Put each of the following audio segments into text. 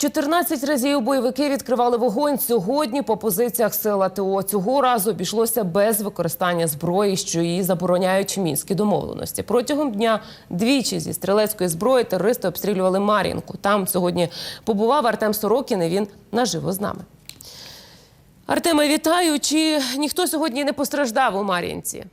14 разів бойовики відкривали вогонь сьогодні по позиціях сил АТО. Цього разу обійшлося без використання зброї, що її забороняють мінські домовленості. Протягом дня двічі зі стрілецької зброї терористи обстрілювали Мар'їнку. Там сьогодні побував Артем Сорокін. і Він наживо з нами. Артеме, вітаю. Чи ніхто сьогодні не постраждав у Мар'їнці?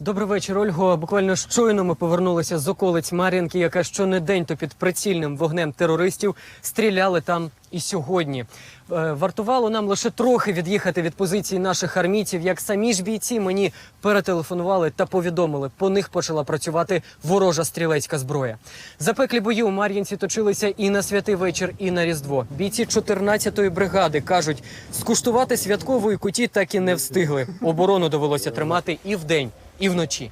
Добрий вечір, Ольго. Буквально щойно ми повернулися з околиць Мар'їнки, яка щонедень то під прицільним вогнем терористів стріляли там і сьогодні. Е, Вартувало нам лише трохи від'їхати від позиції наших армійців, як самі ж бійці мені перетелефонували та повідомили, по них почала працювати ворожа стрілецька зброя. Запеклі бої у Мар'їнці точилися і на святий вечір, і на Різдво. Бійці 14-ї бригади кажуть, скуштувати святкової куті так і не встигли. Оборону довелося тримати і вдень, і вночі.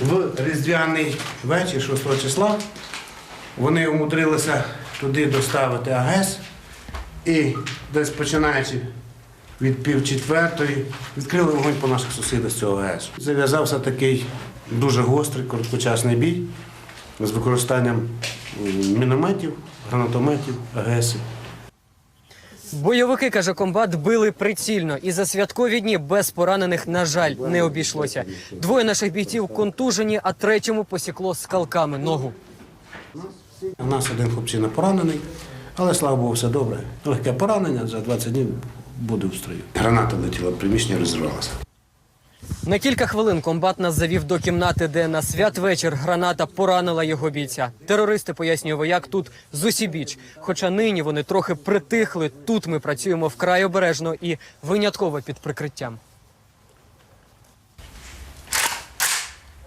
В різдвяний вечір, 6 числа, вони умудрилися туди доставити АГС і десь починаючи від пів четвертої, відкрили вогонь по наших сусідах з цього АГС. Зав'язався такий дуже гострий, короткочасний бій з використанням мінометів, гранатометів, АГСів. Бойовики, каже комбат, били прицільно і за святкові дні без поранених, на жаль, не обійшлося. Двоє наших бійців контужені, а третьому посікло скалками ногу. У нас один хлопчина поранений, але слава Богу, все добре. Легке поранення, за 20 днів буде в строю. Граната летіла в приміщення, розірвалася. На кілька хвилин комбат нас завів до кімнати, де на святвечір граната поранила його бійця. Терористи, пояснює вояк, тут зусібіч. Хоча нині вони трохи притихли. Тут ми працюємо вкрай обережно і винятково під прикриттям.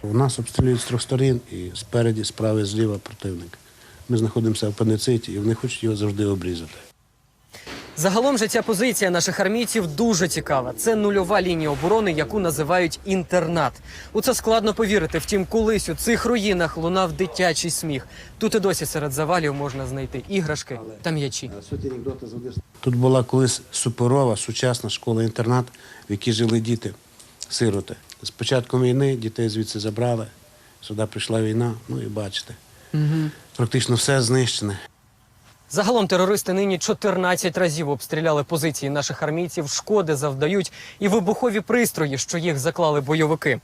У нас обстрілюють з трьох сторін і спереді, справа, зліва противник. Ми знаходимося в апендициті і вони хочуть його завжди обрізати. Загалом же ця позиція наших армійців дуже цікава. Це нульова лінія оборони, яку називають інтернат. У це складно повірити. Втім, колись у цих руїнах лунав дитячий сміх. Тут і досі серед завалів можна знайти іграшки та м'ячі. Тут була колись суперова сучасна школа-інтернат, в якій жили діти, сироти. З початком війни дітей звідси забрали, сюди прийшла війна, ну і бачите. Практично все знищене. Загалом терористи нині 14 разів обстріляли позиції наших армійців. Шкоди завдають і вибухові пристрої, що їх заклали бойовики.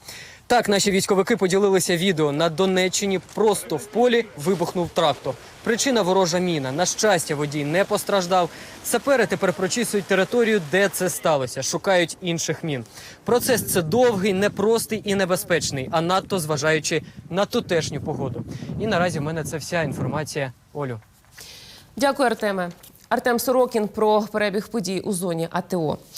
Так, наші військовики поділилися відео. На Донеччині просто в полі вибухнув трактор. Причина ворожа міна. На щастя, водій не постраждав. Сапери тепер прочісують територію, де це сталося. Шукають інших мін. Процес це довгий, непростий і небезпечний, а надто зважаючи на тутешню погоду. І наразі в мене це вся інформація. Олю. Дякую, Артеме. Артем Сорокін про перебіг подій у зоні АТО.